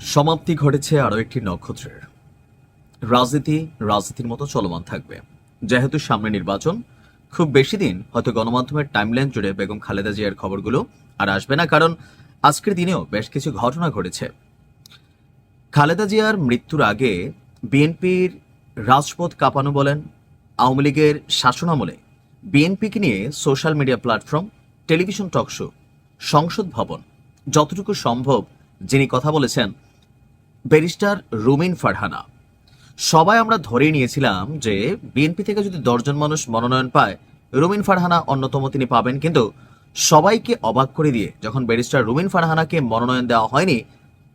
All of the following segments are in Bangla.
সমাপ্তি ঘটেছে আরও একটি নক্ষত্রের। রাজনীতি, রাজনীতির মতো চলমান থাকবে। যেহেতু সামনে নির্বাচন, খুব বেশি দিন হয়তো গণমাধ্যমের টাইমলাইন জুড়ে বেগম খালেদা জিয়ার খবরগুলো আর আসবে না, কারণ আজকের দিনেও বেশ কিছু ঘটনা ঘটেছে। খালেদা জিয়ার মৃত্যুর আগে বিএনপির রাজপথ কাঁপানো বলেন, আওয়ামী লীগের শাসনামলে বিএনপিকে নিয়ে social media platform, television talk show সংসদ ভবন, যতটুকু সম্ভব যিনি কথা বলেছেন ব্যারিস্টার রুমিন ফারহানা। সবাই আমরা ধরেই নিয়েছিলাম যে বিএনপি থেকে যদি দশজন মানুষ মনোনয়ন পায়, রুমিন ফারহানা অন্যতম তিনি পাবেন। কিন্তু সবাইকে অবাক করে দিয়ে যখন ব্যারিস্টার রুমিন ফারহানাকে মনোনয়ন দেওয়া হয়নি,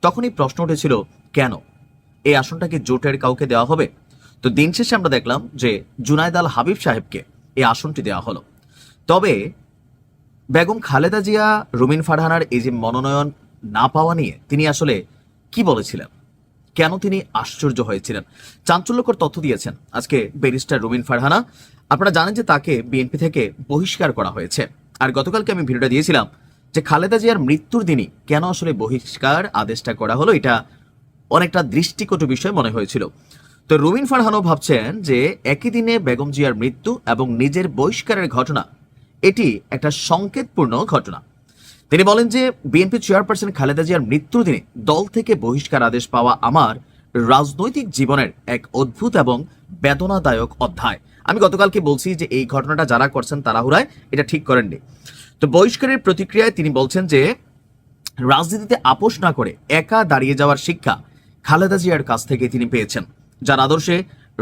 তখনই প্রশ্ন উঠেছিল, কেন? এই আসনটা কি জোটের কাউকে দেওয়া হবে? তো দিন শেষে আমরা দেখলাম যে জুনায়দ আল হাবিব সাহেবকে এই আসনটি দেওয়া হলো। তবে বেগম খালেদা জিয়া, রুমিন ফারহানার এই যে মনোনয়ন না পাওয়া নিয়ে তিনি আসলে কি বলেছিলেন? কেন তিনি আশ্চর্য হয়েছিলেন? চাঞ্চল্যকর তথ্য দিয়েছেন আজকে ব্যারিস্টার রুমিন ফারহানা। আপনারা জানেন যে তাকে বিএনপি থেকে বহিষ্কার করা হয়েছে। আর গতকালকে আমি ভিডিওটা দিয়েছিলাম যে খালেদা জিয়ার মৃত্যুর দিনই কেন আসলে বহিষ্কার আদেশটা করা হলো, এটা অনেকটা দৃষ্টিকটু বিষয় মনে হয়েছিল। তো রুমিন ফারহানও ভাবছেন যে একই দিনে বেগম জিয়ার মৃত্যু এবং নিজের বহিষ্কারের ঘটনা, এটি একটা সংকেতপূর্ণ ঘটনা। তিনি বলেন যে বিএনপি চেয়ারপারসন খালেদা জিয়ার মৃত্যুর দিনে দল থেকে বহিষ্কার আদেশ পাওয়া আমার রাজনৈতিক জীবনের এক অদ্ভুত এবং বেদনাদায়ক অধ্যায়। আমি গতকালকে বলছি যে এই ঘটনাটা যারা করছেন তাড়াহুড়ায় এটা ঠিক করেননি। তো বহিষ্কারের প্রতিক্রিয়ায় তিনি বলছেন যে রাজনীতিতে আপোষ না করে একা দাঁড়িয়ে যাওয়ার শিক্ষা খালেদা জিয়ার কাছ থেকে তিনি পেয়েছেন। যার আদর্শে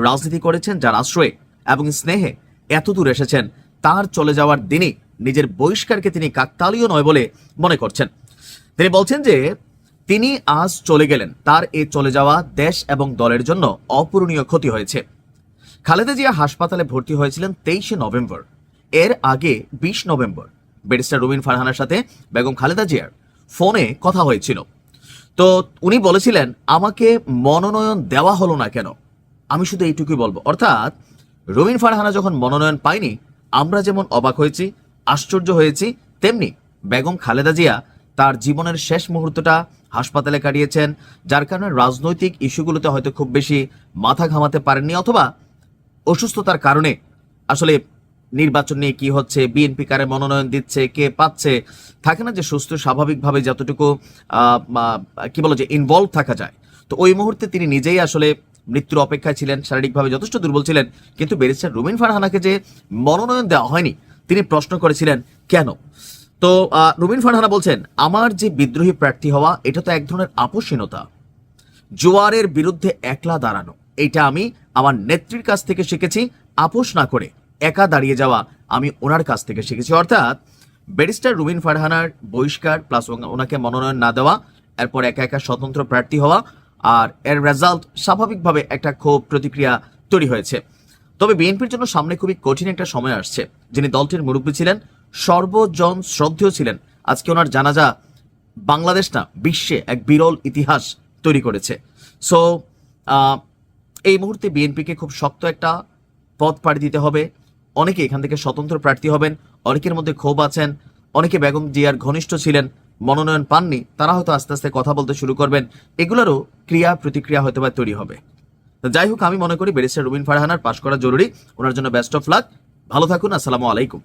রাজনীতি করেছেন, যার আশ্রয়ে এবং স্নেহে এত দূর এসেছেন, তার চলে যাওয়ার দিনে নিজের বহিষ্কারকে তিনি কাকতালীয় নয় বলে মনে করছেন। তিনি বলছেন যে, তিনি আজ চলে গেলেন। তার এই চলে যাওয়া দেশ এবং দলের জন্য অপূরণীয় ক্ষতি হয়েছে। খালেদা জিয়া হাসপাতালে ভর্তি হয়েছিলেন তেইশে নভেম্বর। এর আগে বিশ নভেম্বর। ব্যারিস্টার রুবিন ফারহানার সাথে বেগম খালেদা জিয়ার ফোনে কথা হয়েছিল। তো উনি বলেছিলেন, আমাকে মনোনয়ন দেওয়া হলো না কেন? আমি শুধু এইটুকুই বলব। অর্থাৎ রুবিন ফারহানা যখন মনোনয়ন পায়নি, আমরা যেমন অবাক হয়েছি আশ্চর্য হয়েছি, তেমনি বেগম খালেদা জিয়া তার জীবনের শেষ মুহূর্তটা হাসপাতালে কাটিয়েছেন, যার কারণে রাজনৈতিক ইস্যুগুলোতে হয়তো খুব বেশি মাথা ঘামাতে পারেননি অথবা অসুস্থতার কারণে আসলে নির্বাচন নিয়ে কি হচ্ছে, বিএনপি কারে মনোনয়ন দিচ্ছে, কে পাচ্ছে, থাকে না যে সুস্থ স্বাভাবিকভাবে যতটুকু কি বলো যে ইনভলভ থাকা যায়। তো ওই মুহূর্তে তিনি নিজেই আসলে মৃত্যুর অপেক্ষায় ছিলেন, শারীরিকভাবে যথেষ্ট দুর্বল ছিলেন, কিন্তু ব্যারিস্টার রুমিন ফারহানাকে যে মনোনয়ন দেওয়া হয়নি তিনি প্রশ্ন করেছিলেন, কেন? তো রুমিন ফারহানা বলছেন, আমার যে বিদ্রোহী প্রার্থী হওয়া, এটা তো এক ধরনের আপোষহীনতা। জোয়ারের বিরুদ্ধে একলা দাঁড়ানো, এটা আমি আমার নেত্রীর কাছ থেকে শিখেছি, আপোষ না করে একা দাঁড়িয়ে যাওয়া আমি ওনার কাছ থেকে শিখেছি। অর্থাৎ, ব্যারিস্টার রুবিন ফারহানার বহিষ্কার প্লাস ওনাকে মনোনয়ন না দেওয়া, এরপর একা একা স্বতন্ত্র প্রার্থী হওয়া, আর এর রেজাল্ট স্বাভাবিকভাবে একটা ক্ষোভ প্রতিক্রিয়া তৈরি হয়েছে। তবে বিএনপির জন্য সামনে খুবই কঠিন একটা সময় আসছে। যিনি দলটির মুরব্বী ছিলেন, সর্বজন শ্রদ্ধেয় ছিলেন। আজকে ওনার জানাজা বাংলাদেশ না, বিশ্বে এক বিরল ইতিহাস তৈরি করেছে। সো এই মুহূর্তে বিএনপিকে খুব শক্ত একটা পথ পাড়ি দিতে হবে। অনেকে এখান থেকে স্বতন্ত্র প্রার্থী হবেন, অনেকের মধ্যে ক্ষোভ আছেন, অনেকে বেগম জিয়ার ঘনিষ্ঠ ছিলেন, মনোনয়ন পাননি, তারা হয়তো আস্তে আস্তে কথা বলতে শুরু করবেন। এগুলোরও ক্রিয়া প্রতিক্রিয়া হয়তো বা তৈরি হবে। যাই হোক আমি মনে করি ব্যারিস্টার রুবিন ফারহানার পাশ করা জরুরি। ওনার জন্য বেস্ট অফ লাক ভালো থাকুন, আসসালামু আলাইকুম।